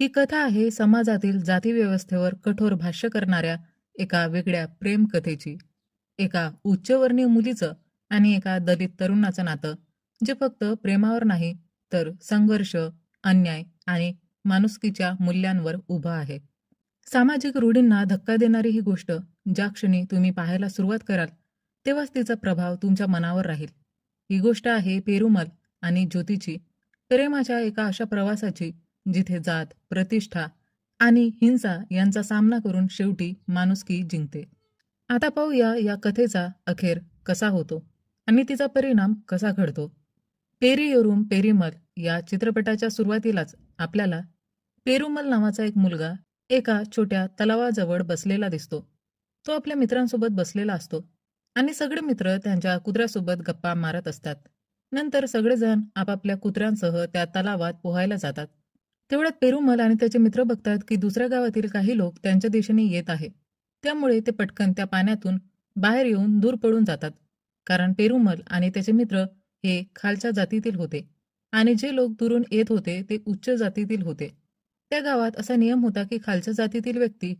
ही कथा आहे समाजातील जातीव्यवस्थेवर कठोर भाष्य करणाऱ्या एका वेगळ्या प्रेम कथेची एका उच्चवर्णीय मुलीचं आणि एका दलित तरुणाचं नातं जे फक्त प्रेमावर नाही तर संघर्ष अन्याय आणि माणुसकीच्या मूल्यांवर उभं आहे. सामाजिक रूढींना धक्का देणारी ही गोष्ट ज्या क्षणी तुम्ही पाहायला सुरुवात कराल तेव्हाच तिचा प्रभाव तुमच्या मनावर राहील. ही गोष्ट आहे पेरुमल आणि ज्योतीची. प्रेमाच्या एका अशा प्रवासाची जिथे जात प्रतिष्ठा आणि हिंसा यांचा सामना करून शेवटी माणुसकी जिंकते. आता पाहूया या कथेचा अखेर कसा होतो आणि तिचा परिणाम कसा घडतो. पेरियोरुम पेरिमल या चित्रपटाच्या सुरुवातीलाच आपल्याला पेरुमल नावाचा एक मुलगा एका छोट्या तलावाजवळ बसलेला दिसतो. तो आपल्या मित्रांसोबत बसलेला असतो आणि सगळे मित्र त्यांच्या कुत्र्यासोबत गप्पा मारत असतात. नंतर सगळेजण आपापल्या कुत्र्यांसह त्या तलावात पोहायला जातात. तेवढ्यात पेरुमल आणि त्याचे मित्र बघतात की दुसऱ्या गावातील काही लोक त्यांच्या दिशेने येत आहे. त्यामुळे ते पटकन त्या पाण्यातून बाहेर येऊन दूर पडून जातात. कारण पेरुमल आणि त्याचे मित्र हे खालच्या जातीतील होते आणि जे लोक दुरून येत होते ते उच्च जातीतील होते. त्या गावात असा नियम होता की खालच्या जातीतील व्यक्ती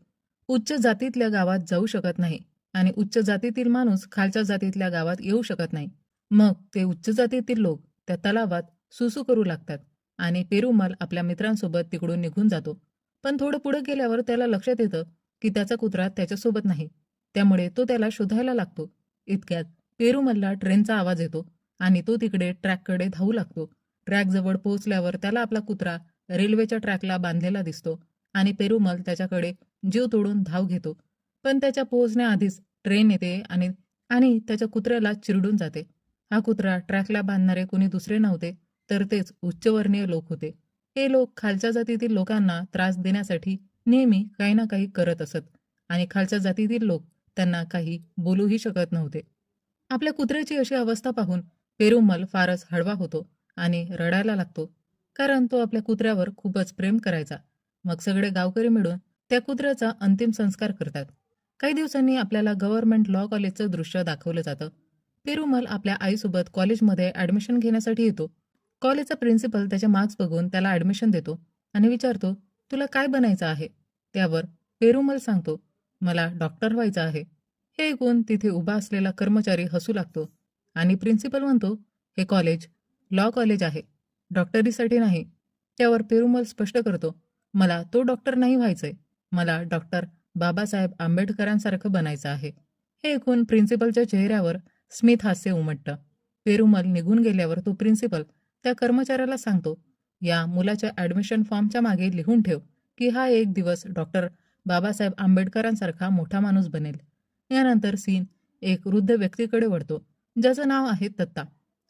उच्च जातीतल्या गावात जाऊ शकत नाही आणि उच्च जातीतील माणूस खालच्या जातीतल्या गावात येऊ शकत नाही. मग ते उच्च जातीतील लोक त्या तलावात सुसू करू लागतात. आणि पेरुमल आपल्या मित्रांसोबत तिकडून निघून जातो. पण थोडं पुढे गेल्यावर त्याला लक्षात येतं की त्याचा कुत्रा त्याच्यासोबत नाही. त्यामुळे तो त्याला शोधायला लागतो. इतक्यात पेरुमलला ट्रेनचा आवाज येतो आणि तो तिकडे ट्रॅककडे धावू लागतो. ट्रॅकजवळ पोहोचल्यावर त्याला आपला कुत्रा रेल्वेच्या ट्रॅकला बांधलेला दिसतो आणि पेरुमल त्याच्याकडे जीव तोडून धाव घेतो. पण त्याच्या पोहोचण्याआधीच ट्रेन येते आणि आणि त्याच्या कुत्र्याला चिरडून जाते. हा कुत्रा ट्रॅकला बांधणारे कुणी दुसरे नव्हते. तर तेच उच्चवर्णीय लोक होते. हे लोक खालच्या जातीतील लोकांना त्रास देण्यासाठी नेहमी काही ना काही करत असत आणि खालच्या जातीतील लोक त्यांना काही बोलूही शकत नव्हते. आपल्या कुत्र्याची अशी अवस्था पाहून पेरुमल फारच हळवा होतो आणि रडायला लागतो कारण तो आपल्या कुत्र्यावर खूपच प्रेम करायचा. मग सगळे गावकरी मिळून त्या कुत्र्याचा अंतिम संस्कार करतात. काही दिवसांनी आपल्याला गव्हर्नमेंट लॉ कॉलेजचं दृश्य दाखवलं जातं. पेरुमल आपल्या आईसोबत कॉलेजमध्ये ॲडमिशन घेण्यासाठी येतो. कॉलेजचा प्रिन्सिपल त्याचे मार्क्स बघून त्याला ॲडमिशन देतो आणि विचारतो तुला काय बनायचं आहे? त्यावर पेरुमल सांगतो मला डॉक्टर व्हायचं आहे. हे ऐकून तिथे उभा असलेला कर्मचारी हसू लागतो आणि प्रिन्सिपल म्हणतो हे कॉलेज लॉ कॉलेज आहे डॉक्टरीसाठी नाही. त्यावर पेरुमल स्पष्ट करतो मला तो डॉक्टर नाही व्हायचंय मला डॉक्टर बाबासाहेब आंबेडकरांसारखं बनायचं आहे. हे ऐकून प्रिन्सिपलच्या चेहऱ्यावर स्मित हास्य उमटतं. पेरुमल निघून गेल्यावर तो प्रिन्सिपल त्या कर्मचाऱ्याला सांगतो या मुलाच्या ॲडमिशन फॉर्मच्या मागे लिहून ठेव की हा एक दिवस डॉक्टर बाबासाहेब आंबेडकरांसारखा मोठा माणूस बनेल. यानंतर सीन एक वृद्ध व्यक्तीकडे वळतो ज्याचं नाव आहे तत्ता.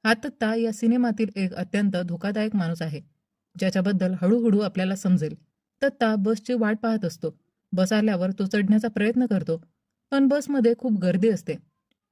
हा तत्ता या सिनेमातील एक अत्यंत धोकादायक माणूस आहे ज्याच्याबद्दल हळूहळू आपल्याला समजेल. तत्ता बसची वाट पाहत असतो बस आल्यावर तो चढण्याचा प्रयत्न करतो पण बसमध्ये खूप गर्दी असते.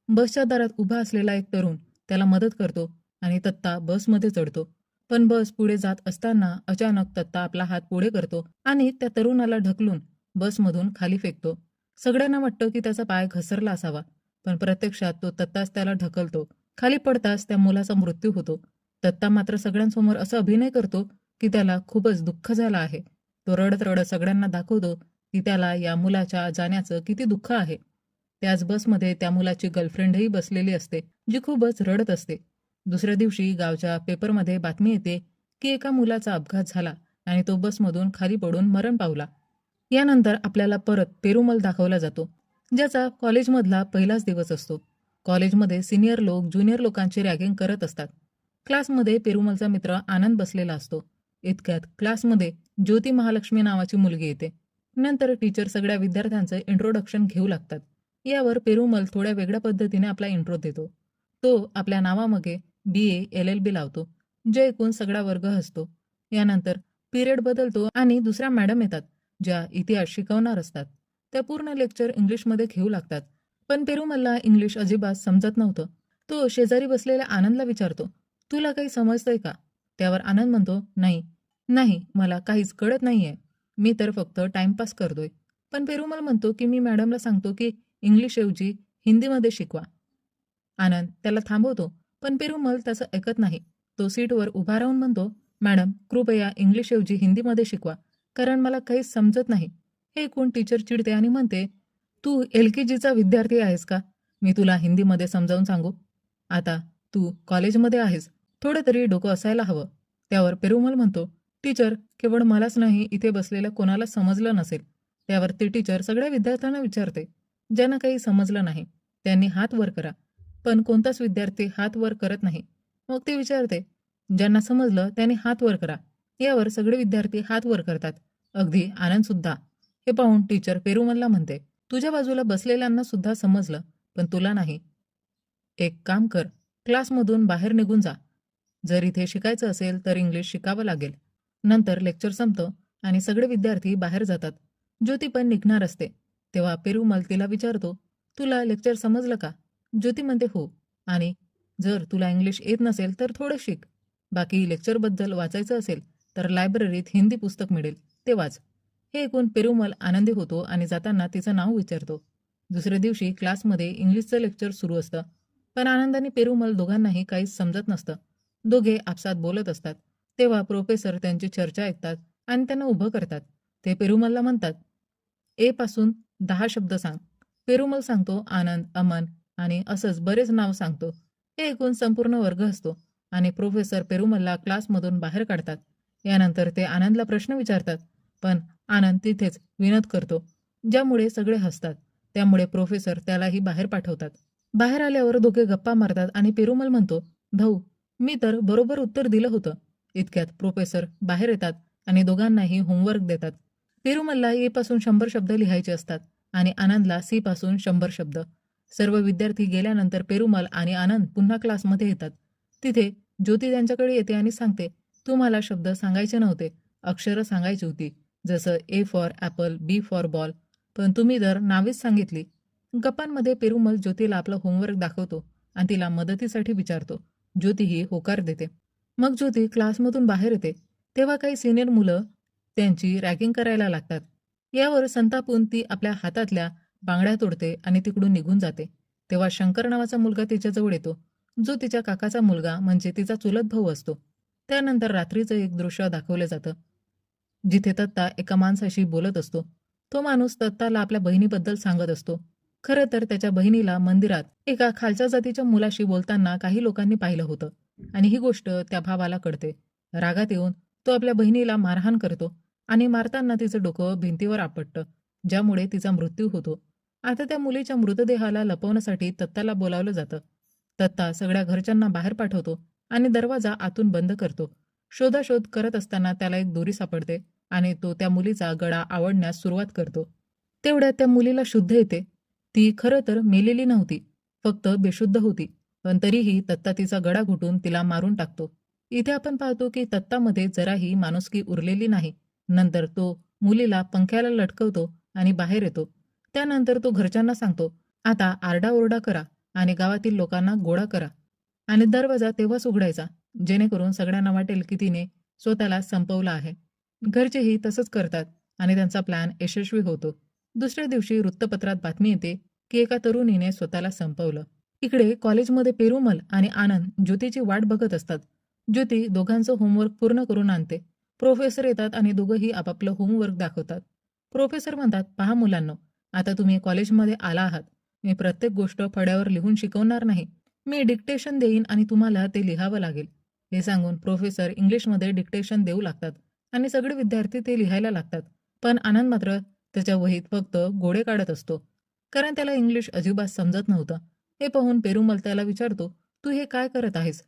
बसच्या दारात उभा असलेला एक तरुण त्याला मदत करतो आणि तत्ता बसमध्ये चढतो. पण बस पुढे जात असताना अचानक तत्ता आपला हात पुढे करतो आणि त्या तरुणाला ढकलून बसमधून खाली फेकतो. सगळ्यांना वाटतं की त्याचा पाय घसरला असावा पण प्रत्यक्षात तो तत्ताच त्याला ढकलतो. खाली पडताच त्या मुलाचा मृत्यू होतो. दत्ता मात्र सगळ्यांसमोर असं अभिनय करतो की त्याला खूपच दुःख झालं आहे. तो रडत रडत सगळ्यांना दाखवतो की त्याला या मुलाच्या जाण्याचं किती दुःख आहे. त्याच बसमध्ये त्या मुलाची गर्लफ्रेंडही बसलेली असते जी खूपच रडत असते. दुसऱ्या दिवशी गावच्या पेपरमध्ये बातमी येते की एका मुलाचा अपघात झाला आणि तो बसमधून खाली पडून मरण पावला. यानंतर आपल्याला परत पेरुमल दाखवला जातो ज्याचा कॉलेजमधला पहिलाच दिवस असतो. कॉलेजमध्ये सिनियर लोक ज्युनियर लोकांची रॅगिंग करत असतात. क्लासमध्ये पेरुमलचा मित्र आनंद बसलेला असतो. इतक्यात क्लासमध्ये ज्योती महालक्ष्मी नावाची मुलगी येते. नंतर टीचर सगळ्या विद्यार्थ्यांचं इंट्रोडक्शन घेऊ लागतात. यावर पेरुमल थोड्या वेगळ्या पद्धतीने आपला इंट्रो देतो. तो आपल्या नावामागे बी ए एल एल बी लावतो. जे ऐकून सगळा वर्ग हसतो यानंतर पिरियड बदलतो आणि दुसऱ्या मॅडम येतात ज्या इतिहास शिकवणार असतात. त्या पूर्ण लेक्चर इंग्लिशमध्ये घेऊ लागतात. पण पेरुमलला इंग्लिश अजिबात समजत नव्हतं. तो शेजारी बसलेल्या आनंदला विचारतो तुला काही समजतंय का? त्यावर आनंद म्हणतो नाही. नाही मला काहीच कळत नाहीये. मी तर फक्त टाइमपास करतोय. पण पेरुमल म्हणतो की मी मॅडमला सांगतो की इंग्लिशऐवजी हिंदीमध्ये शिकवा. आनंद त्याला थांबवतो पण पेरुमल त्याचं ऐकत नाही. तो सीटवर उभा राहून म्हणतो मॅडम कृपया इंग्लिशऐवजी हिंदीमध्ये शिकवा कारण मला काहीच समजत नाही. हे ऐकून टीचर चिडते आणि म्हणते तू एल के जीचा विद्यार्थी आहेस का? मी तुला हिंदीमध्ये समजावून सांगू. आता तू कॉलेजमध्ये आहेस. थोडं तरी डोकं असायला हवं. त्यावर पेरुमल म्हणतो टीचर केवळ मलाच नाही इथे बसलेल्या कोणाला समजलं नसेल. त्यावर ते टीचर सगळ्या विद्यार्थ्यांना विचारते ज्यांना काही समजलं नाही त्यांनी हात वर करा. पण कोणताच विद्यार्थी हात वर करत नाही. मग ते विचारते ज्यांना समजलं त्याने हात वर करा. यावर सगळे विद्यार्थी हात वर करतात. अगदी आनंद सुद्धा. हे पाहून टीचर पेरुमलला म्हणते तुझ्या बाजूला बसलेल्यांना सुद्धा समजलं पण तुला नाही. एक काम कर क्लासमधून बाहेर निघून जा. जर इथे शिकायचं असेल तर इंग्लिश शिकावं लागेल. नंतर लेक्चर संपतं आणि सगळे विद्यार्थी बाहेर जातात. ज्योती पण निघणार असते. तेव्हा पेरुमल तिला विचारतो तुला लेक्चर समजलं का? ज्योती म्हणते हो. आणि जर तुला इंग्लिश येत नसेल तर थोडं शिक. बाकी लेक्चरबद्दल वाचायचं असेल तर लायब्ररीत हिंदी पुस्तक मिळेल. ते वाच. हे ऐकून पेरुमल आनंदी होतो आणि जाताना तिचं नाव विचारतो. दुसऱ्या दिवशी क्लासमध्ये इंग्लिशचं लेक्चर सुरू असतं पण आनंद आणि पेरुमल दोघांनाही काहीच समजत नसतं. दोघे आपसात बोलत असतात. तेव्हा प्रोफेसर त्यांची चर्चा ऐकतात आणि त्यांना उभं करतात. ते पेरुमलला म्हणतात ए पासून दहा शब्द सांग. पेरुमल सांगतो आनंद अमन आणि असंच बरेच नाव सांगतो. हे ऐकून संपूर्ण वर्ग असतो आणि प्रोफेसर पेरुमलला क्लासमधून बाहेर काढतात. यानंतर ते आनंदला प्रश्न विचारतात. पण आनंद तिथेच विनोद करतो ज्यामुळे सगळे हसतात. त्यामुळे प्रोफेसर त्यालाही बाहेर पाठवतात. बाहेर आल्यावर दोघे गप्पा मारतात आणि पेरुमल म्हणतो भाऊ मी तर बरोबर उत्तर दिलं होतं. इतक्यात प्रोफेसर बाहेर येतात आणि दोघांनाही होमवर्क देतात. पेरुमलला ए पासून शंभर शब्द लिहायचे असतात आणि आनंदला सी पासून शंभर शब्द. सर्व विद्यार्थी गेल्यानंतर पेरुमल आणि आनंद पुन्हा क्लासमध्ये येतात. तिथे ज्योती त्यांच्याकडे येते आणि सांगते तुम्हाला शब्द सांगायचे नव्हते अक्षरं सांगायची होती जसं A for apple B for ball पण तुम्ही जर नावेच सांगितली. गप्पांमध्ये पेरुमल ज्योतीला आपलं होमवर्क दाखवतो आणि तिला मदतीसाठी विचारतो. ज्योतीही होकार देते. मग ज्योती क्लासमधून बाहेर येते. तेव्हा काही सिनियर मुलं त्यांची रॅगिंग करायला लागतात. यावर संतापून ती आपल्या हातातल्या बांगड्या तोडते आणि तिकडून निघून जाते. तेव्हा शंकर नावाचा मुलगा तिच्याजवळ येतो. जो तिच्या काकाचा मुलगा म्हणजे तिचा चुलत भाऊ असतो. त्यानंतर रात्रीचं एक दृश्य दाखवलं जातं. जिथे दत्ता एका माणसाशी बोलत असतो. तो माणूस दत्ताला आपल्या बहिणीबद्दल सांगत असतो. खरं तर त्याच्या बहिणीला मंदिरात एका खालच्या जातीच्या मुलाशी बोलताना काही लोकांनी पाहिलं होतं. आणि ही गोष्ट त्या भावाला कळते. रागात येऊन तो आपल्या बहिणीला मारहाण करतो आणि मारताना तिचं डोकं भिंतीवर आपटतं ज्यामुळे तिचा मृत्यू होतो. आता त्या मुलीच्या मृतदेहाला लपवण्यासाठी तत्ताला बोलावलं जातं. तत्ता सगळ्या घरच्यांना बाहेर पाठवतो आणि दरवाजा आतून बंद करतो. शोधाशोध करत असताना त्याला एक दोरी सापडते आणि तो त्या मुलीचा गळा आवडण्यास सुरुवात करतो. तेवढ्या त्या मुलीला शुद्ध येते. ती खरं तर मेलेली नव्हती फक्त बेशुद्ध होती पण तरीही तत्ता तिचा गळा घुटून तिला मारून टाकतो. इथे आपण पाहतो की तत्तामध्ये जराही माणुसकी उरलेली नाही. नंतर तो मुलीला पंख्याला लटकवतो आणि बाहेर येतो. त्यानंतर तो घरच्यांना सांगतो आता आरडाओरडा करा आणि गावातील लोकांना गोळा करा आणि दरवाजा तेव्हाच उघडायचा जेणेकरून सगळ्यांना वाटेल की तिने स्वतःला संपवलं आहे. घरचेही तसंच करतात आणि त्यांचा प्लॅन यशस्वी होतो. दुसऱ्या दिवशी वृत्तपत्रात बातमी येते की एका तरुणीने स्वतःला संपवलं. इकडे कॉलेजमध्ये पेरुमल आणि आनंद ज्योतीची वाट बघत असतात. ज्योती दोघांचं होमवर्क पूर्ण करून आणते. प्रोफेसर येतात आणि दोघंही आपापलं होमवर्क दाखवतात. प्रोफेसर म्हणतात पहा मुलांनो आता तुम्ही कॉलेजमध्ये आला आहात. मी प्रत्येक गोष्ट फड्यावर लिहून शिकवणार नाही. मी डिक्टेशन देईन आणि तुम्हाला ते लिहावं लागेल. हे सांगून प्रोफेसर इंग्लिशमध्ये डिक्टेशन देऊ लागतात आणि सगळे विद्यार्थी ते लिहायला लागतात. पण आनंद मात्र त्याच्या वहीत फक्त गोडे काढत असतो. कारण त्याला इंग्लिश अजिबात समजत नव्हतं. हे पाहून पेरुमल त्याला विचारतो तू हे काय करत आहेस?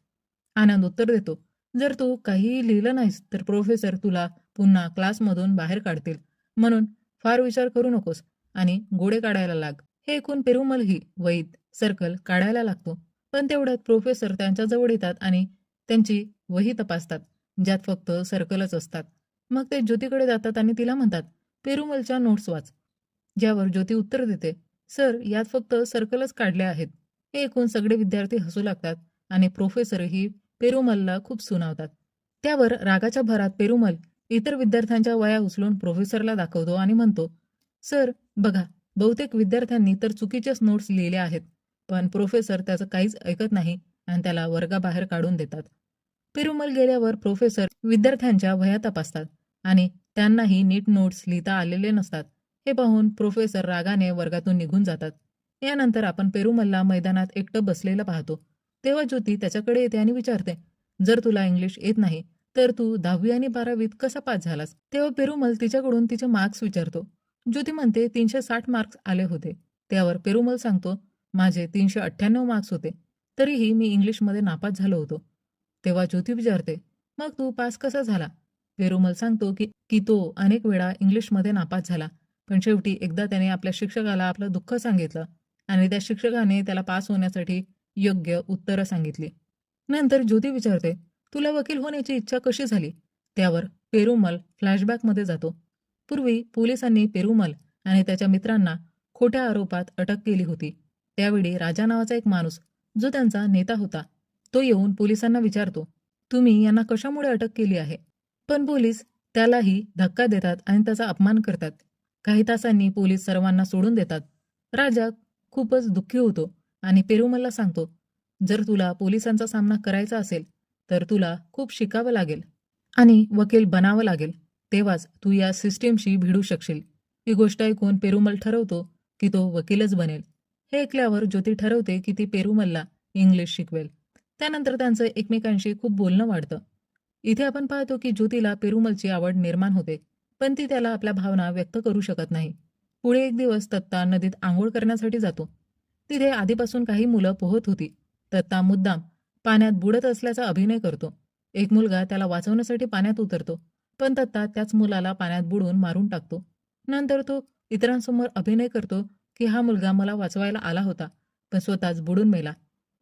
आनंद उत्तर देतो जर तू काहीही लिहिलं नाहीस तर प्रोफेसर तुला पुन्हा क्लासमधून बाहेर काढतील. म्हणून फार विचार करू नकोस. आणि गोडे काढायला लाग. हे ऐकून पेरुमलही वहीत सर्कल काढायला लागतो. पण तेवढ्यात प्रोफेसर त्यांच्या जवळ येतात आणि त्यांची वही तपासतात ज्यात फक्त सर्कलच असतात. मग ते ज्योतीकडे जातात आणि तिला म्हणतात पेरुमलच्या नोट्स वाच. ज्यावर ज्योती उत्तर देते सर यात फक्त सर्कलच काढले आहेत. हे ऐकून सगळे विद्यार्थी हसू लागतात आणि प्रोफेसरही पेरुमलला खूप सुनावतात. त्यावर रागाच्या भरात पेरुमल इतर विद्यार्थ्यांच्या वया उचलून प्रोफेसरला दाखवतो आणि म्हणतो सर बघा बहुतेक विद्यार्थ्यांनी तर चुकीच्याच नोट्स लिहिल्या आहेत पण प्रोफेसर त्याचं काहीच ऐकत नाही आणि त्याला वर्गाबाहेर काढून देतात. पेरुमल गेल्यावर प्रोफेसर विद्यार्थ्यांच्या वया तपासतात आणि त्यांनाही नीट नोट्स लिहिता आलेले नसतात. हे पाहून प्रोफेसर रागाने वर्गातून निघून जातात. यानंतर आपण पेरुमलला मैदानात एकटं बसलेलं पाहतो. तेव्हा ज्योती त्याच्याकडे येते आणि विचारते जर तुला इंग्लिश येत नाही तर तू दहावी आणि बारावीत कसा पास झालास? तेव्हा पेरुमल तिच्याकडून तिचे मार्क्स विचारतो. ज्योती म्हणते तीनशे साठ मार्क्स आले होते. त्यावर पेरुमल सांगतो माझे तीनशे अठ्ठ्याण्णव मार्क्स होते. तरीही मी इंग्लिशमध्ये नापास झालो होतो. तेव्हा ज्योती विचारते मग तू पास कसा झाला? पेरुमल सांगतो की की तो अनेक वेळा इंग्लिशमध्ये नापास झाला. पण शेवटी एकदा त्याने आपल्या शिक्षकाला आपलं दुःख सांगितलं आणि त्या शिक्षकाने त्याला पास होण्यासाठी योग्य उत्तरं सांगितली. नंतर ज्योती विचारते तुला वकील होण्याची इच्छा कशी झाली? त्यावर पेरुमल फ्लॅशबॅकमध्ये जातो. पूर्वी पोलिसांनी पेरुमल आणि त्याच्या मित्रांना खोट्या आरोपात अटक केली होती. त्यावेळी राजा नावाचा एक माणूस जो त्यांचा नेता होता तो येऊन पोलिसांना विचारतो तुम्ही यांना कशामुळे अटक केली आहे? पण पोलीस त्यालाही धक्का देतात आणि त्याचा अपमान करतात. काही तासांनी पोलीस सर्वांना सोडून देतात. राजा खूपच दुःखी होतो आणि पेरुमलला सांगतो जर तुला पोलिसांचा सामना करायचा असेल तर तुला खूप शिकावं लागेल आणि वकील बनावं लागेल. तेव्हाच तू या सिस्टीमशी भिडू शकशील. ही गोष्ट ऐकून पेरुमल ठरवतो की तो वकीलच बनेल. हे ऐकल्यावर ज्योती ठरवते की ती पेरुमलला इंग्लिश शिकवेल. त्यानंतर त्यांचं एकमेकांशी खूप बोलणं वाढतं. इथे आपण पाहतो की ज्योतीला पेरुमलची आवड निर्माण होते पण ती त्याला आपल्या भावना व्यक्त करू शकत नाही. पुढे एक दिवस दत्ता नदीत आंघोळ करण्यासाठी जातो. तिथे आधीपासून काही मुलं पोहत होती. दत्ता मुद्दाम पाण्यात बुडत असल्याचा अभिनय करतो. एक मुलगा त्याला वाचवण्यासाठी पाण्यात उतरतो. पण दत्ता त्याच मुलाला पाण्यात बुडून मारून टाकतो. नंतर तो इतरांसमोर अभिनय करतो की हा मुलगा मला वाचवायला आला होता पण स्वतःच बुडून मेला.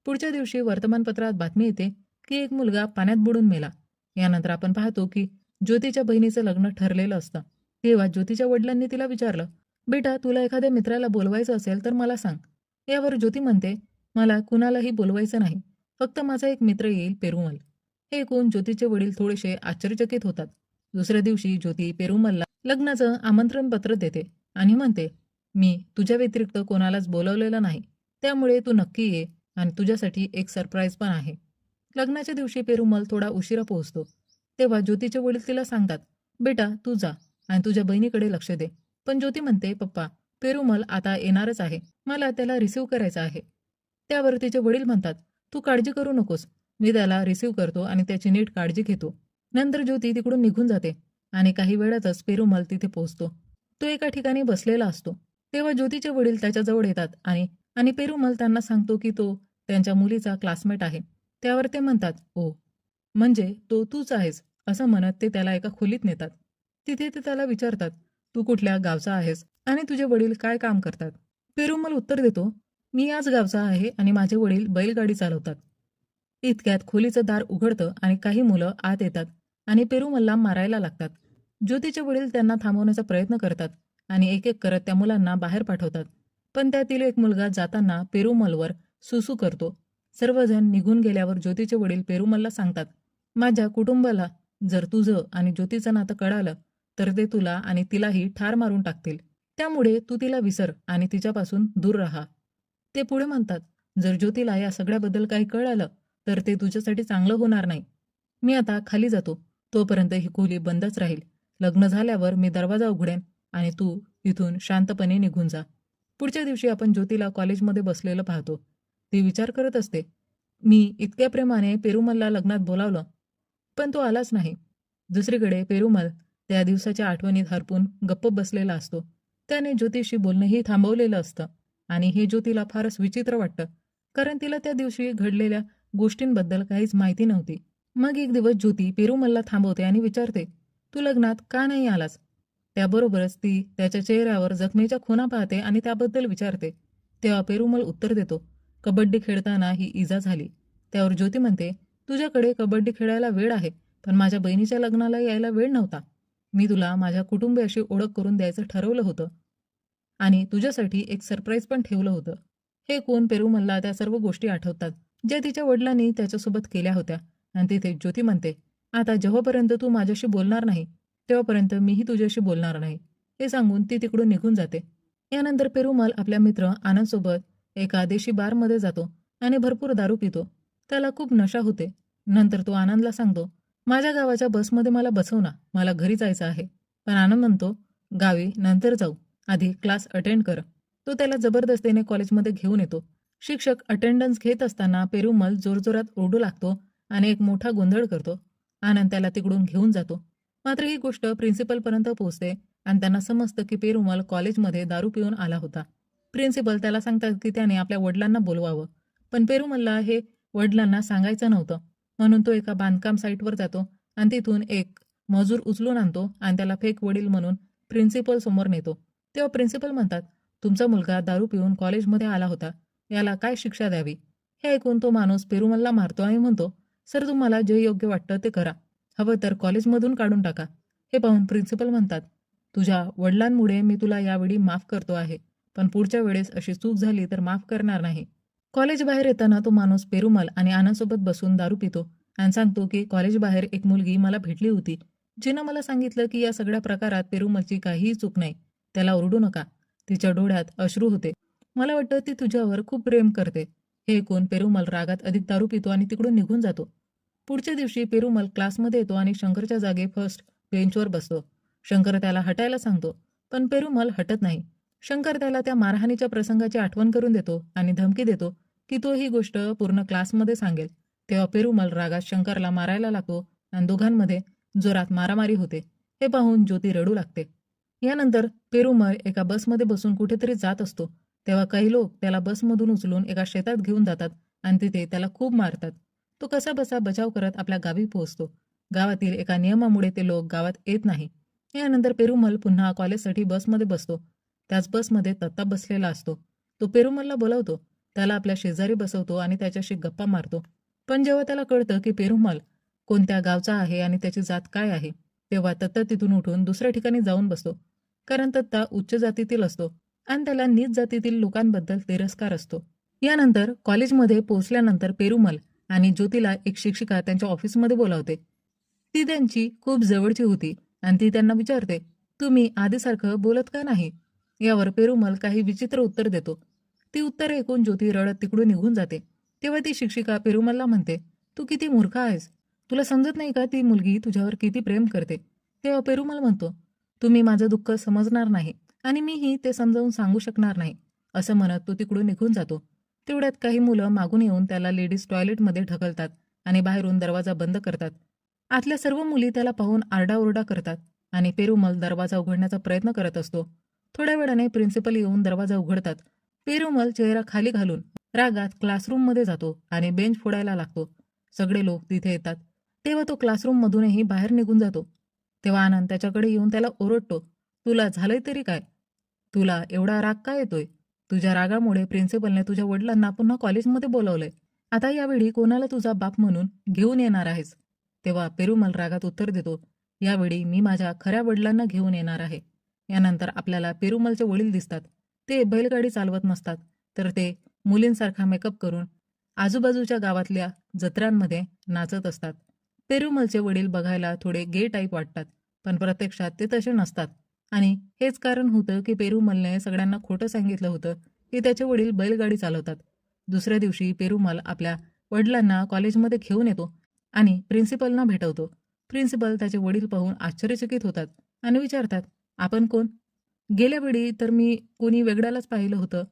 पुढच्या दिवशी वर्तमानपत्रात बातमी येते की एक मुलगा पाण्यात बुडून मेला. यानंतर आपण पाहतो की ज्योतीच्या बहिणीचं लग्न ठरलेलं असतं. तेव्हा ज्योतीच्या वडिलांनी तिला विचारलं बेटा तुला एखाद्या मित्राला बोलवायचं असेल तर मला सांग. यावर ज्योती म्हणते मला कुणालाही बोलवायचं नाही. फक्त माझा एक मित्र येईल पेरुमल. हे ऐकून ज्योतीचे वडील थोडेसे आश्चर्यचकित होतात. दुसऱ्या दिवशी ज्योती पेरुमलला लग्नाचं आमंत्रण पत्र देते आणि म्हणते मी तुझ्या व्यतिरिक्त कोणालाच बोलवलेलं नाही. त्यामुळे तू नक्की ये आणि तुझ्यासाठी एक सरप्राईज पण आहे. लग्नाच्या दिवशी पेरुमल थोडा उशिरा पोहोचतो. तेव्हा ज्योतीचे वडील तिला सांगतात बेटा तू जा आणि तुझ्या बहिणीकडे लक्ष दे. पण ज्योती म्हणते पप्पा पेरुमल आता येणारच आहे. मला त्याला रिसीव करायचं आहे. त्यावर तिचे वडील म्हणतात तू काळजी करू नकोस. मी त्याला रिसीव करतो आणि त्याची नीट काळजी घेतो. नंतर ज्योती तिकडून निघून जाते आणि काही वेळातच पेरुमल तिथे पोहोचतो. तो एका ठिकाणी बसलेला असतो. तेव्हा ज्योतीचे वडील त्याच्याजवळ येतात आणि आणि पेरुमल त्यांना सांगतो की तो त्यांच्या मुलीचा क्लासमेट आहे. त्यावर ते म्हणतात ओ म्हणजे तो तूच आहेस? असं म्हणत ते त्याला एका खोलीत नेतात. तिथे ते त्याला विचारतात तू कुठल्या गावचा आहेस आणि तुझे वडील काय काम करतात? पेरुमल उत्तर देतो मी याच गावचा आहे आणि माझे वडील बैलगाडी चालवतात. इतक्यात खोलीचं दार उघडतं आणि काही मुलं आत येतात. आणि पेरुमलला मारायला लागतात. ज्योतीचे वडील त्यांना थांबवण्याचा प्रयत्न करतात आणि एक एक करत त्या मुलांना बाहेर पाठवतात. पण त्यातील एक मुलगा जाताना पेरुमलवर सुसू करतो. सर्वजण निघून गेल्यावर ज्योतीचे वडील पेरुमलला सांगतात माझ्या कुटुंबाला जर तुझं आणि ज्योतीचं नातं कळालं तर ते तुला आणि तिलाही ठार मारून टाकतील. त्यामुळे तू तिला विसर आणि तिच्यापासून दूर राहा. ते पुढे म्हणतात जर ज्योतीला या सगळ्याबद्दल काही कळालं तर ते तुझ्यासाठी चांगलं होणार नाही. मी आता खाली जातो. तोपर्यंत ही खोली बंदच राहील. लग्न झाल्यावर मी दरवाजा उघडेन आणि तू इथून शांतपणे निघून जा. पुढच्या दिवशी आपण ज्योतीला कॉलेजमध्ये बसलेलं पाहतो. ती विचार करत असते मी इतक्या प्रेमाने पेरुमलला लग्नात बोलावलं पण तो आलाच नाही. दुसरीकडे पेरुमल त्या दिवसाच्या आठवणीत हरपून गप्प बसलेला असतो. त्याने ज्योतीशी बोलणंही थांबवलेलं असतं आणि हे ज्योतीला फारच विचित्र वाटतं कारण तिला त्या दिवशी घडलेल्या गोष्टींबद्दल काहीच माहिती नव्हती. मग एक दिवस ज्योती पेरुमलला थांबवते आणि विचारते तू लग्नात का नाही आलास? त्याबरोबरच ती त्याच्या चेहऱ्यावर जखमेच्या खुना पाहते आणि त्याबद्दल विचारते. तेव्हा पेरुमल उत्तर देतो कबड्डी खेळताना ही इजा झाली. त्यावर ज्योती म्हणते तुझ्याकडे कबड्डी खेळायला वेळ आहे पण माझ्या बहिणीच्या लग्नाला यायला वेळ नव्हता. मी तुला माझ्या कुटुंबियाशी ओळख करून द्यायचं ठरवलं होतं. आणि तुझ्यासाठी एक सरप्राईज पण ठेवलं होतं. हे कोण पेरुमलला त्या सर्व गोष्टी आठवतात ज्या तिच्या वडिलांनी त्याच्यासोबत केल्या होत्या. आणि तिथे ज्योती म्हणते आता जेव्हापर्यंत तू माझ्याशी बोलणार नाही तेव्हापर्यंत मीही तुझ्याशी बोलणार नाही. हे सांगून ती तिकडून निघून जाते. यानंतर पेरुमल आपल्या मित्र आनंदसोबत एका देशी बारमध्ये जातो आणि भरपूर दारू पितो. त्याला खूप नशा होते. नंतर तो आनंदला सांगतो माझ्या गावाच्या बसमध्ये मला बसव ना मला घरी जायचं आहे. पण आनंद म्हणतो गावी नंतर जाऊ आधी क्लास अटेंड कर. तो त्याला जबरदस्तीने कॉलेजमध्ये घेऊन येतो. शिक्षक अटेंडन्स घेत असताना पेरुमल जोरजोरात ओरडू लागतो आणि एक मोठा गोंधळ करतो. आनंद त्याला तिकडून घेऊन जातो. मात्र ही गोष्ट प्रिन्सिपलपर्यंत पोहोचते आणि त्यांना समजतं की पेरुमल कॉलेजमध्ये दारू पिऊन आला होता. प्रिन्सिपल त्याला सांगतात की त्याने आपल्या वडिलांना बोलवावं. पण पेरुमलला हे वडिलांना सांगायचं नव्हतं. म्हणून तो एका बांधकाम साईटवर जातो आणि तिथून एक मजूर उचलून आणतो आणि त्याला फेक वडील म्हणून प्रिन्सिपल समोर नेतो. तेव्हा प्रिन्सिपल म्हणतात तुमचा मुलगा दारू पिऊन कॉलेजमध्ये आला होता. याला काय शिक्षा द्यावी? हे ऐकून तो माणूस पेरुमलला मारतो आणि म्हणतो सर तुम्हाला जे योग्य वाटतं ते करा. हवं तर कॉलेजमधून काढून टाका. हे पाहून प्रिन्सिपल म्हणतात तुझ्या वडिलांमुळे मी तुला यावेळी माफ करतो आहे पण पुढच्या वेळेस अशी चूक झाली तर माफ करणार नाही. कॉलेज बाहेर येताना तो माणूस पेरुमल आणि आनंदसोबत बसून दारू पितो आणि सांगतो की कॉलेज बाहेर एक मुलगी मला भेटली होती जिनं मला सांगितलं की या सगळ्या प्रकारात पेरुमलची काहीही चूक नाही त्याला ओरडू नका. तिच्या डोळ्यात अश्रू होते. मला वाटतं ती तुझ्यावर खूप प्रेम करते. हे ऐकून पेरुमल रागात अधिक दारू पितो आणि तिकडून निघून जातो. पुढच्या दिवशी पेरुमल क्लासमध्ये येतो आणि शंकरच्या जागे फर्स्ट बेंचवर बसतो. शंकर त्याला हटायला सांगतो पण पेरुमल हटत नाही. शंकर त्याला त्या मारहाणीच्या प्रसंगाची आठवण करून देतो आणि धमकी देतो की तो ही गोष्ट पूर्ण क्लासमध्ये सांगेल. तेव्हा पेरुमल रागात शंकरला मारायला लागतो आणि दोघांमध्ये जोरात मारामारी होते. हे पाहून ज्योती रडू लागते. यानंतर पेरुमल एका बसमध्ये बसून कुठेतरी जात असतो. तेव्हा काही लोक त्याला बसमधून उचलून एका शेतात घेऊन जातात आणि तिथे त्याला खूप मारतात. तो कसा बसा बचाव करत आपल्या गावी पोहोचतो. गावातील एका नियमामुळे ते लोक गावात येत नाही. यानंतर पेरुमल पुन्हा कॉलेजसाठी बसमध्ये बसतो. त्याच बसमध्ये तत्ता बसलेला असतो. तो पेरुमलला बोलावतो. त्याला आपल्या शेजारी बसवतो आणि त्याच्याशी गप्पा मारतो. पण जेव्हा त्याला कळतं की पेरुमल कोणत्या गावचा आहे आणि त्याची जात काय आहे तेव्हा तत्ता तिथून उठून दुसऱ्या ठिकाणी जाऊन बसतो. कारण तत्ता उच्च जातीतील असतो आणि त्याला नीच जातीतील लोकांबद्दल तिरस्कार असतो. यानंतर कॉलेजमध्ये पोहोचल्यानंतर पेरुमल आणि ज्योतीला एक शिक्षिका त्यांच्या ऑफिसमध्ये बोलावते ती त्यांची खूप जवळची होती आणि ती त्यांना विचारते तुम्ही आधीसारखं बोलत का नाही? यावर पेरुमल काही विचित्र उत्तर देतो. ती उत्तर ऐकून ज्योती रडत तिकडून निघून जाते. तेव्हा ती शिक्षिका पेरुमलला म्हणते तू किती मूर्ख आहेस? तुला समजत नाही का ती मुलगी तुझ्यावर किती प्रेम करते? तेव्हा पेरुमल म्हणतो तुम्ही माझं दुःख समजणार नाही आणि मीही ते समजावून सांगू शकणार नाही असं म्हणत तो तिकडून निघून जातो. तेवढ्यात काही मुलं मागून येऊन त्याला लेडीज टॉयलेटमध्ये ढकलतात आणि बाहेरून दरवाजा बंद करतात. आतल्या सर्व मुली त्याला पाहून आरडाओरडा करतात आणि पेरुमल दरवाजा उघडण्याचा प्रयत्न करत असतो. थोड्या वेळाने प्रिन्सिपल येऊन दरवाजा उघडतात. पेरुमल चेहरा खाली घालून रागात क्लासरूममध्ये जातो आणि बेंच फोडायला लागतो. सगळे लोक तिथे येतात. तेव्हा तो क्लासरूममधूनही बाहेर निघून जातो. तेव्हा आनंद त्याच्याकडे येऊन त्याला ओरडतो. तुला झालंय तरी काय? तुला एवढा राग का येतोय? तुझ्या रागामुळे प्रिन्सिपलने तुझ्या वडिलांना पुन्हा कॉलेजमध्ये बोलावलंय. आता यावेळी कोणाला तुझा बाप म्हणून घेऊन येणार आहेस? तेव्हा पेरुमल रागात उत्तर देतो यावेळी मी माझ्या खऱ्या वडिलांना घेऊन येणार आहे. यानंतर आपल्याला पेरुमलचे वडील दिसतात. ते बैलगाडी चालवत नसतात. तर ते मुलींसारखा मेकअप करून आजूबाजूच्या गावातल्या जत्रांमध्ये नाचत असतात. पेरुमलचे वडील बघायला थोडे गे टाईप वाटतात पण प्रत्यक्षात ते तसे नसतात. आणि हेच कारण होतं की पेरुमलने सगळ्यांना खोटं सांगितलं होतं की त्याचे वडील बैलगाडी चालवतात. दुसऱ्या दिवशी पेरुमल आपल्या वडिलांना कॉलेजमध्ये घेऊन येतो आणि प्रिन्सिपलना भेटवतो. प्रिन्सिपल त्याचे वडील पाहून आश्चर्यचकित होतात आणि विचारतात आपण कोण? गेल्या वेळी तर मी कोणी वेगळ्यालाच पाहिलं होतं.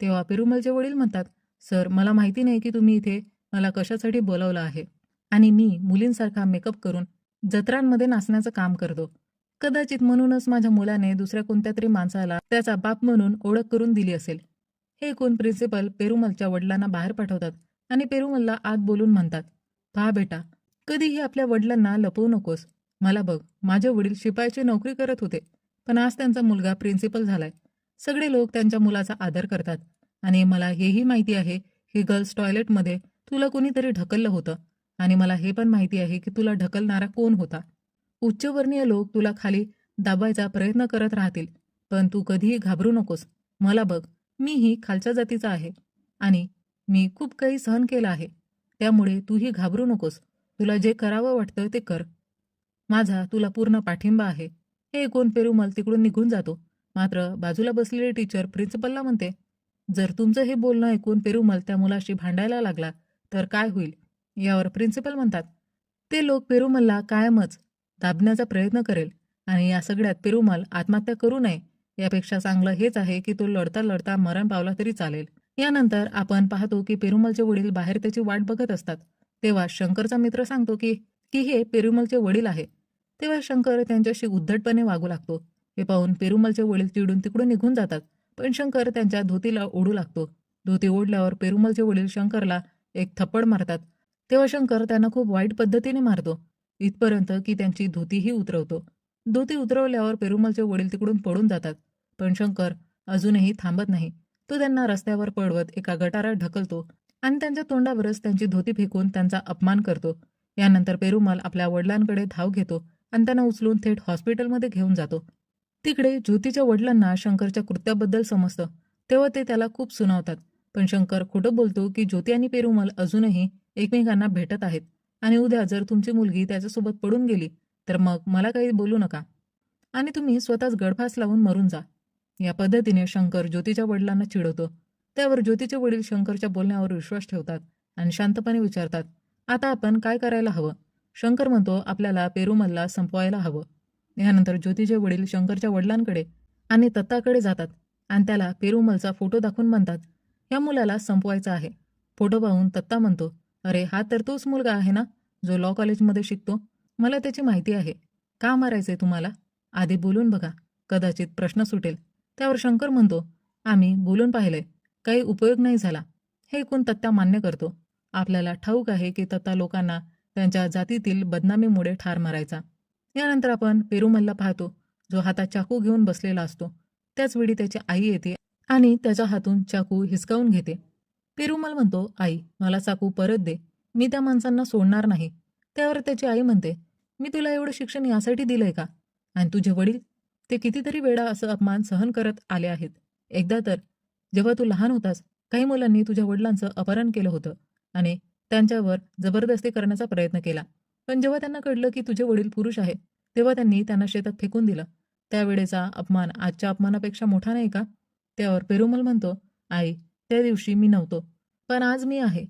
तेव्हा पेरुमलचे वडील म्हणतात सर मला माहिती नाही की तुम्ही इथे मला कशासाठी बोलावलं आहे आणि मी मुलींसारखा मेकअप करून जत्रांमध्ये नाचण्याचं काम करतो. कदाचित म्हणूनच माझ्या मुलाने दुसऱ्या कोणत्या तरी माणसाला त्याचा बाप म्हणून ओळख करून दिली असेल. हे कोण प्रिन्सिपल पेरुमलच्या वडिलांना बाहेर पाठवतात आणि पेरुमलला आत बोलून म्हणतात पहा बेटा कधीही आपल्या वडिलांना लपवू नकोस. मला बघ माझे वडील शिपायाची नोकरी करत होते पण आज त्यांचा मुलगा प्रिन्सिपल झालाय. सगळे लोक त्यांच्या मुलाचा आदर करतात. आणि मला हेही माहिती आहे की गर्ल्स टॉयलेटमध्ये तुला कोणीतरी ढकललं होतं. आणि मला हे पण माहिती आहे की तुला ढकलणारा कोण होता. उच्चवर्णीय लोक तुला खाली दाबायचा प्रयत्न करत राहतील पण तू कधीही घाबरू नकोस. मला बघ मीही खालच्या जातीचा आहे आणि मी खूप काही सहन केलं आहे. त्यामुळे तूही घाबरू नकोस. तुला जे करावं वाटतं ते कर. माझा तुला पूर्ण पाठिंबा आहे. हे ऐकून पेरुमल तिकडून निघून जातो. मात्र बाजूला बसलेले टीचर प्रिन्सिपलला म्हणते जर तुमचं हे बोलणं ऐकून पेरुमल त्या मुलाशी भांडायला लागला तर काय होईल? यावर प्रिन्सिपल म्हणतात ते लोक पेरुमलला कायमच दाबण्याचा प्रयत्न करेल आणि या सगळ्यात पेरुमल आत्महत्या करू नये यापेक्षा चांगलं हेच आहे की तो लढता लढता मरण पावला तरी चालेल. यानंतर आपण पाहतो की पेरुमलचे वडील बाहेर त्याची वाट बघत असतात. तेव्हा शंकरचा मित्र सांगतो की की हे पेरुमलचे वडील आहे. तेव्हा शंकर त्यांच्याशी उद्धटपणे वागू लागतो. हे पाहून पेरुमलचे वडील चिडून तिकडून निघून जातात. पण शंकर त्यांच्या धोतीला ओढू लागतो. धोती ओढल्यावर पेरुमलचे वडील शंकरला एक थप्पड मारतात. तेव्हा शंकर त्यांना खूप वाईट पद्धतीने मारतो. इथपर्यंत की त्यांची धोतीही उतरवतो. धोती उतरवल्यावर पेरुमलचे वडील तिकडून पडून जातात. पण शंकर अजूनही थांबत नाही. तो त्यांना रस्त्यावर पडवत एका गटारात ढकलतो आणि त्यांच्या तोंडावरच त्यांची धोती फेकून त्यांचा अपमान करतो. यानंतर पेरुमल आपल्या वडिलांकडे धाव घेतो आणि त्यांना उचलून थेट हॉस्पिटलमध्ये घेऊन जातो. तिकडे ज्योतीच्या वडिलांना शंकरच्या कृत्याबद्दल समजतं. तेव्हा ते त्याला खूप सुनावतात. पण शंकर खोटं बोलतो की ज्योती आणि पेरुमल अजूनही एकमेकांना भेटत आहेत. आणि उद्या जर तुमची मुलगी त्याच्यासोबत पडून गेली तर मग मला काही बोलू नका. आणि तुम्ही स्वतःच गडफास लावून मरून जा. या पद्धतीने शंकर ज्योतीच्या वडिलांना चिडवतो. त्यावर ज्योतीचे वडील शंकरच्या बोलण्यावर विश्वास ठेवतात आणि शांतपणे विचारतात आता आपण काय करायला हवं? शंकर म्हणतो आपल्याला पेरुमलला संपवायला हवं. यानंतर ज्योतीचे वडील शंकरच्या वडिलांकडे आणि तत्ताकडे जातात आणि त्याला पेरुमलचा फोटो दाखवून म्हणतात या मुलाला संपवायचा आहे. फोटो पाहून तत्ता म्हणतो अरे हा तर तोच मुलगा आहे ना जो लॉ कॉलेजमध्ये शिकतो? मला त्याची माहिती आहे. का मारायचंय तुम्हाला? आधी बोलून बघा. कदाचित प्रश्न सुटेल. त्यावर शंकर म्हणतो आम्ही बोलून पाहिलंय. काही उपयोग नाही झाला. हे ऐकून तत्ता मान्य करतो. आपल्याला ठाऊक आहे की तत्ता लोकांना त्यांच्या जातीतील बदनामीमुळे ठार मारायचा. यानंतर आपण पेरुमलला पाहतो जो हातात चाकू घेऊन बसलेला असतो. त्याचवेळी त्याची आई येते आणि त्याच्या हातून चाकू हिसकावून घेते. पेरुमल म्हणतो आई मला चाकू परत दे. मी त्या माणसांना सोडणार नाही. त्यावर त्याची आई म्हणते मी तुला एवढं शिक्षण यासाठी दिलंय का? आणि तुझे वडील ते कितीतरी वेळा असं अपमान सहन करत आले आहेत. एकदा तर जेव्हा तू लहान होतास काही मुलांनी तुझ्या वडिलांचं अपहरण केलं होतं आणि त्यांच्यावर जबरदस्ती करण्याचा प्रयत्न केला. पण जेव्हा त्यांना कळलं की तुझे वडील पुरुष आहे तेव्हा त्यांनी त्यांना शेतात फेकून दिलं. त्यावेळेचा अपमान आजच्या अपमानापेक्षा मोठा नाही का? त्यावर पेरुमल म्हणतो आई त्या दिवशी मी नव्हतो पण आज मी आहे.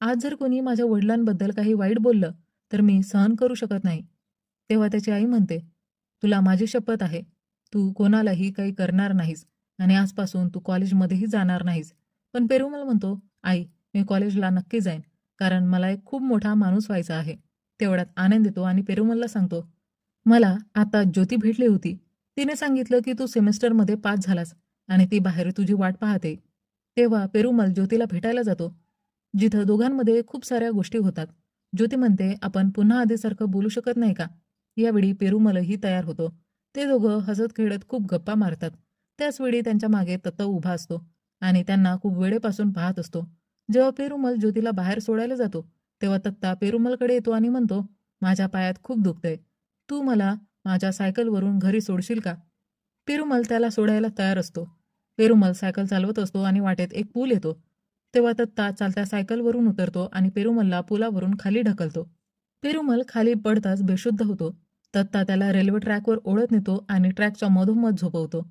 आज जर कोणी माझ्या वडिलांबद्दल काही वाईट बोललं तर मी सहन करू शकत नाही. तेव्हा त्याची आई म्हणते तुला माझी शपथ आहे. तू कोणालाही काही करणार नाहीस आणि आजपासून तू कॉलेजमध्येही जाणार नाहीस. पण पेरुमल म्हणतो आई मी कॉलेजला नक्की जाईन कारण मला एक खूप मोठा माणूस व्हायचा आहे. तेवढ्यात आनंद येतो आणि पेरुमलला सांगतो मला आता ज्योती भेटली होती. तिने सांगितलं की तू सेमेस्टरमध्ये पास झालास आणि ती बाहेर तुझी वाट पाहते. तेव्हा पेरुमल ज्योतीला भेटायला जातो जिथं दोघांमध्ये खूप साऱ्या गोष्टी होतात. ज्योती म्हणते आपण पुन्हा आधीसारखं बोलू शकत नाही का? यावेळी पेरुमलही तयार होतो. ते दोघं हसत खेळत खूप गप्पा मारतात. त्याचवेळी त्यांच्या मागे तत्त उभा असतो आणि त्यांना खूप वेळेपासून पाहत असतो. जेव्हा पेरुमल ज्योतीला बाहेर सोडायला जातो तेव्हा तत्ता पेरुमलकडे येतो आणि म्हणतो माझ्या पायात खूप दुखतंय. तू मला माझ्या सायकलवरून घरी सोडशील का? पेरुमल त्याला सोडायला तयार असतो. पेरुमल सायकल चालवत असतो आणि वाटेत एक पूल येतो. तेव्हा तत्ता चालत्या सायकलवरून उतरतो आणि पेरुमलला पुलावरून खाली ढकलतो. पेरुमल खाली पडताच बेशुद्ध होतो. तत्ता त्याला रेल्वे ट्रॅकवर ओढत नेतो आणि ट्रॅकच्या मधोमध झोपवतो.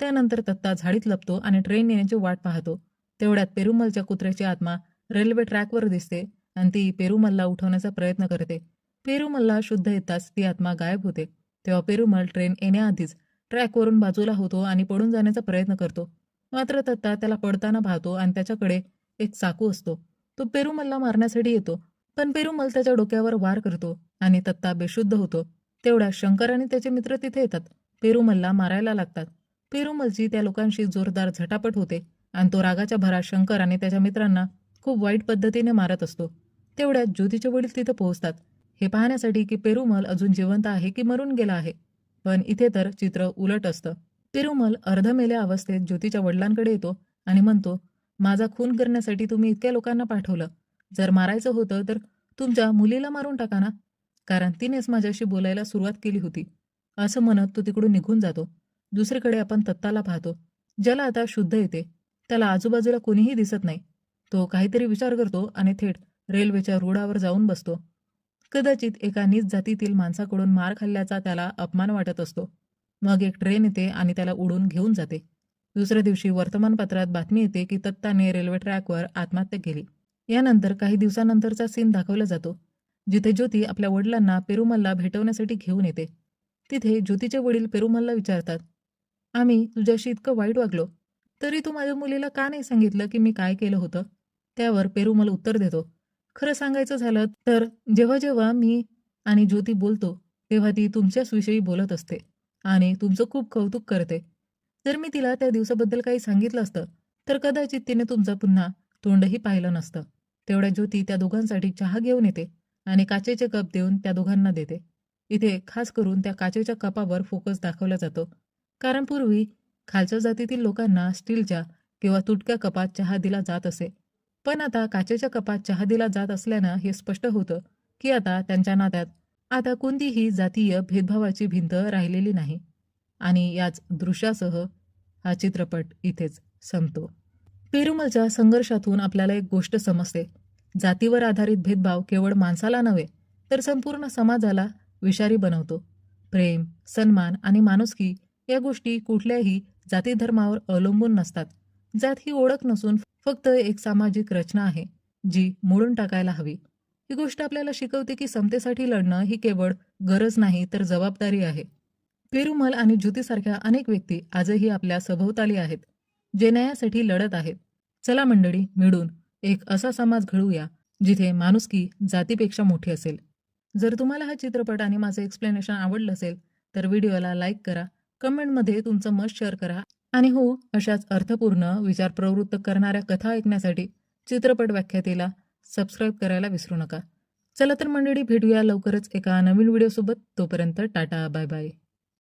त्यानंतर तत्ता झाडीत लपतो आणि ट्रेन येण्याची वाट पाहतो. तेवढ्यात पेरुमलच्या कुत्र्याची आत्मा रेल्वे ट्रॅकवर दिसते आणि ती पेरुमलला उठवण्याचा प्रयत्न करते. पेरुमलला शुद्ध येताच ती आत्मा गायब होते. तेव्हा पेरुमल ट्रेन येण्याआधीच ट्रॅकवरून बाजूला होतो आणि पडून जाण्याचा प्रयत्न करतो. मात्र तत्ता त्याला पडताना पाहतो आणि त्याच्याकडे एक चाकू असतो. तो पेरुमलला मारण्यासाठी येतो पण पेरुमल त्याच्या डोक्यावर वार करतो आणि तत्ता बेशुद्ध होतो. तेवढ्या शंकर आणि त्याचे मित्र तिथे येतात. पेरुमलला मारायला लागतात. पेरुमलची त्या लोकांशी जोरदार झटापट होते आणि तो रागाच्या भरात शंकर आणि त्याच्या मित्रांना खूप वाईट पद्धतीने मारत असतो. तेवढ्यात ज्योतीचे वडील तिथे पोहोचतात. हे पाहण्यासाठी की पेरुमल अजून जिवंत आहे की मरून गेला आहे? पण इथे तर चित्र उलट असतं. तिरुमल अर्धमेल्या अवस्थेत ज्योतीच्या वडिलांकडे येतो आणि म्हणतो माझा खून करण्यासाठी तुम्ही इतक्या लोकांना पाठवलं. जर मारायचं होतं तर तुमच्या मुलीला मारून टाका ना. कारण तिनेच माझ्याशी बोलायला सुरुवात केली होती. असं म्हणत तो तिकडून निघून जातो. दुसरीकडे आपण तत्ताला पाहतो. ज्याला आता शुद्ध येते. त्याला आजूबाजूला कोणीही दिसत नाही. तो काहीतरी विचार करतो आणि थेट रेल्वेच्या रुळावर जाऊन बसतो. कदाचित एका नीच जातीतील माणसाकडून मार खाल्ल्याचा त्याला अपमान वाटत असतो. मग एक ट्रेन येते आणि त्याला उडून घेऊन जाते. दुसऱ्या दिवशी वर्तमानपत्रात बातमी येते की तत्ताने रेल्वे ट्रॅकवर आत्महत्या केली. यानंतर काही दिवसानंतरचा सीन दाखवला जातो. जिथे ज्योती आपल्या वडिलांना पेरुमलला भेटवण्यासाठी घेऊन येते. तिथे ज्योतीचे वडील पेरुमलला विचारतात आम्ही तुझ्याशी इतकं वाईट वागलो तरी तू माझ्या मुलीला का नाही सांगितलं की मी काय केलं होतं? त्यावर पेरुमल उत्तर देतो खरं सांगायचं झालं तर जेव्हा जेव्हा मी आणि ज्योती बोलतो तेव्हा ती तुमच्याच विषयी बोलत असते आणि तुमचं खूप कौतुक करते. जर मी तिला त्या दिवसाबद्दल काही सांगितलं असतं तर कदाचित तिने तुमचं पुन्हा तोंडही पाहिलं नसतं. तेवढ्या ज्योती त्या दोघांसाठी चहा घेऊन येते आणि काचेचे कप देऊन त्या दोघांना देते. इथे खास करून त्या काचेच्या कपावर फोकस दाखवला जातो. कारण पूर्वी खालच्या जातीतील लोकांना स्टीलच्या किंवा तुटक्या कपात चहा दिला जात असे. पण आता काचेच्या कपात चहा दिला जात असल्यानं हे स्पष्ट होतं की आता त्यांच्या नात्यात आता कोणतीही जातीय भेदभावाची भिंत राहिलेली नाही. आणि याच दृश्यासह हा चित्रपट इथेच संपतो. पेरुमलच्या संघर्षातून आपल्याला एक गोष्ट समजते. जातीवर आधारित भेदभाव केवळ माणसाला नव्हे तर संपूर्ण समाजाला विषारी बनवतो. प्रेम सन्मान आणि माणुसकी या गोष्टी कुठल्याही जाती धर्मावर अवलंबून नसतात. जात ही ओळख नसून फक्त एक सामाजिक रचना आहे जी मोडून टाकायला हवी. ही गोष्ट आपल्याला शिकवते की समतेसाठी लढणं ही केवळ गरज नाही तर जबाबदारी आहे. पेरुमल आणि ज्युतीसारख्या अनेक व्यक्ती आजही आपल्या सभोवताली आहेत जे न्यायासाठी लढत आहेत. चला मंडळी मिळून एक असा समाज घडवूया जिथे माणुसकी जातीपेक्षा मोठी असेल. जर तुम्हाला हा चित्रपट आणि माझं एक्सप्लेनेशन आवडलं असेल तर व्हिडिओला लाईक करा कमेंटमध्ये तुमचं मत शेअर करा आणि हो अशाच अर्थपूर्ण विचार प्रवृत्त करणाऱ्या कथा ऐकण्यासाठी चित्रपट व्याख्यातीला सबस्क्राईब करायला विसरू नका. चला तर मंडळी भेटूया लवकरच एका नवीन व्हिडिओसोबत तोपर्यंत टाटा बाय बाय